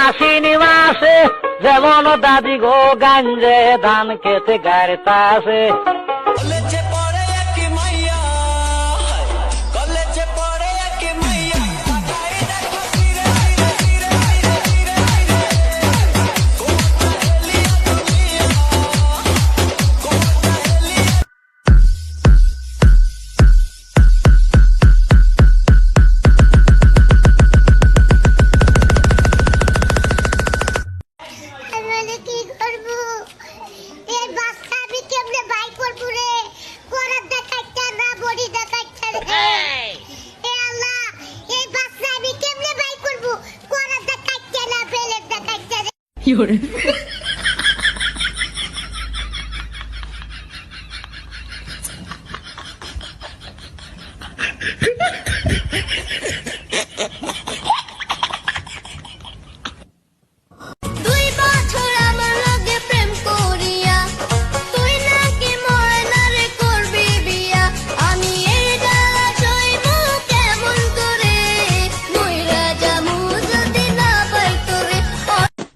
আশ্বিনী মাসে যেমন দাদি গো গাঞ্জে ধান খেতে গাড়িতাছে কলেজে রে দুই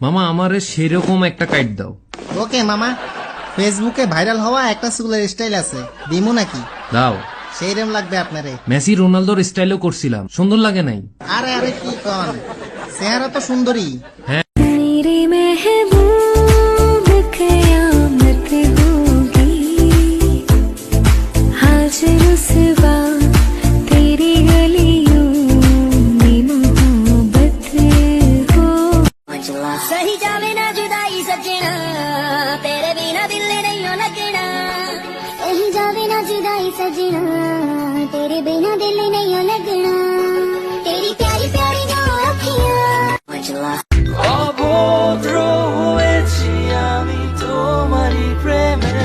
মামা আমারে সেরকম একটা কাইট দাও। ওকে মামা। ফেসবুকে ভাইরাল হওয়া একটা চুলের স্টাইল আছে। দিমু নাকি? দাও। সেইরম লাগবে আপনারে। মেসি রোনালদোর স্টাইলও করছিলাম। সুন্দর লাগে নাই? আরে আরে কি কন? চেহারা তো সুন্দরী। হ্যাঁ जावे ना जुदाई सजना तेरे बिना दिल नहीं लगना तेरी प्यारी प्यारी जो अखियां অভদ্র হয়েছি আমি তোমারই প্রেমে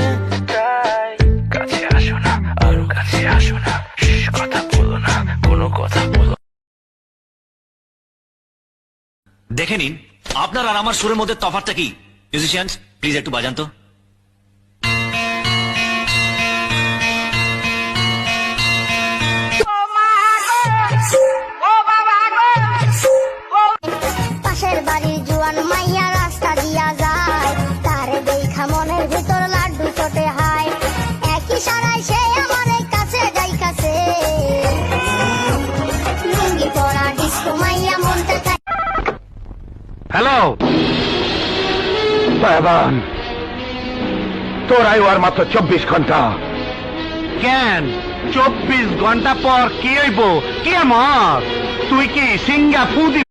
তাই কাছে আসো না আরো কাছে আসো না শ্শ্, কথা বলো না কোনো কথা বলো দেখে নিন আপনার আর আমার সুরের মধ্যে তফাৎটা কি মিউজিশিয়ানস প্লিজ একটু বাজান তো হ্যালো? বাবান তোর আয়ু আর মাত্র চব্বিশ ঘণ্টা। কেন? চব্বিশ ঘণ্টা পর কি হইব? কে আমার? তুই কি সিঙ্গা ফুদি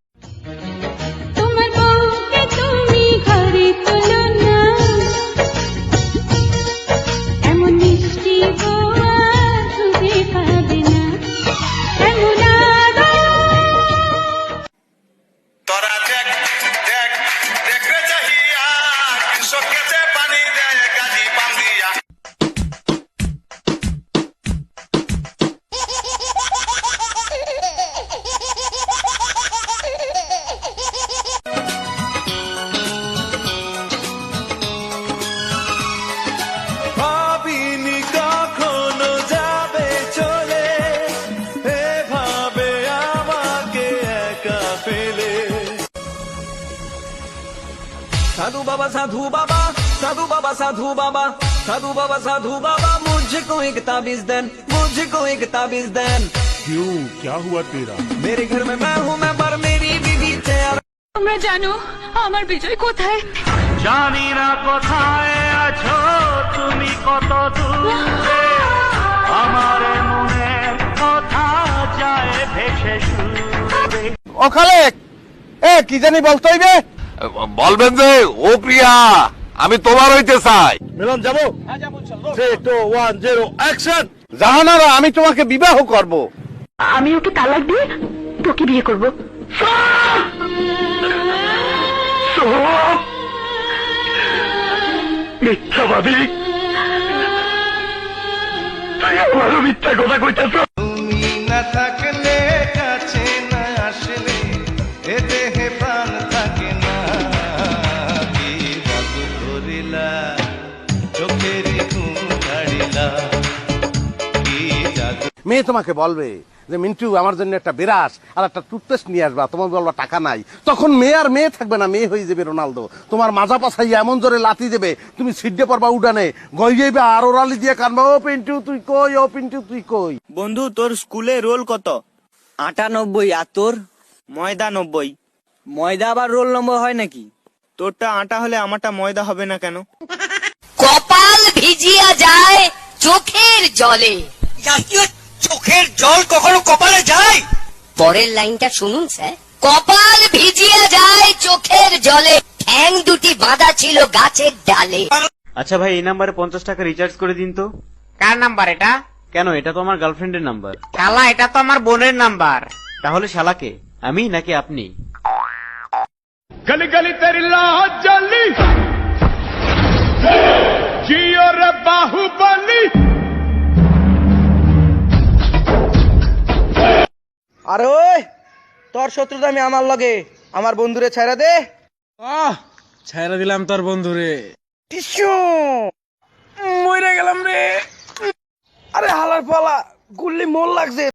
साधु बाबा साधु बाबा साधु बाबा साधु बाबा साधु बाबा साधु बाबा मुझको एक ताबीज देन मुझको एक ताबीज देन क्यों क्या हुआ तेरा मेरे घर में मैं हूँ मैं पर मेरी बीवी तैयार তোমরা জানো আমার বিজয় কোথায় জানি না কোথায় আছো তুমি কত দূরে আমার মনের কথা যায় ভেসে সুরে ও খালেক এ কি জানি বলতে হইবে বলবেন যে ও প্রিয়া আমি তোমার হইতে চাই। মিলন যাব? ওয়ান জিরো অ্যাকশন জাহানারা আমি তোমাকে বিবাহ করব। আমি ওকে তালাক দিয়ে তোকে বিয়ে করব। মিথ্যাবাদী। তুই আমারও মিথ্যা কথা কইতেছ। চোখের ঘুম মেয়ে তোমাকে বলবে যে মিন্টু আমার জন্য একটা বিরাস আর একটা টুথপেস্ট নিয়ে আসবা তোমার বলবা টাকা নাই। তখন মেয়ে আর মেয়ে থাকবে না মেয়ে হয়ে যাবে রোনালদো। তোমার মাজা পাছাই এমন জোরে লাতি দেবে তুমি সিডে পড়বা উডানে। গই যাইবে আর ওরালি দিয়ে কানবা ও পিন্টু তুই কই? ও পিন্টু তুই কই? বন্ধু তোর স্কুলে রোল কত? আটানব্বই। আর তোর? ময়দা নব্বই ময়দা আবার রোল নম্বর হয় নাকি? তোরটা আটা হলে আমারটা ময়দা হবে না কেন? কপাল ভিজিয়া যায় চোখের জলে। চোখের জল কখনো কপালে যায়? পরের লাইনটা শুনুন স্যার। কপাল ভিজিয়া যায় চোখের জলে। ঠ্যাং দুটি বাঁধা ছিল গাছের ডালে। আচ্ছা ভাই এই নাম্বারে পঞ্চাশ টাকা রিচার্জ করে দিন তো। কার নাম্বার এটা? কেন এটা তো আমার গার্লফ্রেন্ডের নাম্বার। শালা এটা তো আমার বোনের নাম্বার। তাহলে শালাকে আমি নাকি আপনি? गली गली तेरी लाहौर जली जियो रे बाहुबली আরে ওই তোর শত্রুতা আমি আমার লগে আমার বন্ধুরে ছাইরা দে ছাইরা দিলাম তোর বন্ধুরে টিসু মরে গেলাম রে আরে হালার পালা গুল্লি মোল লাগছে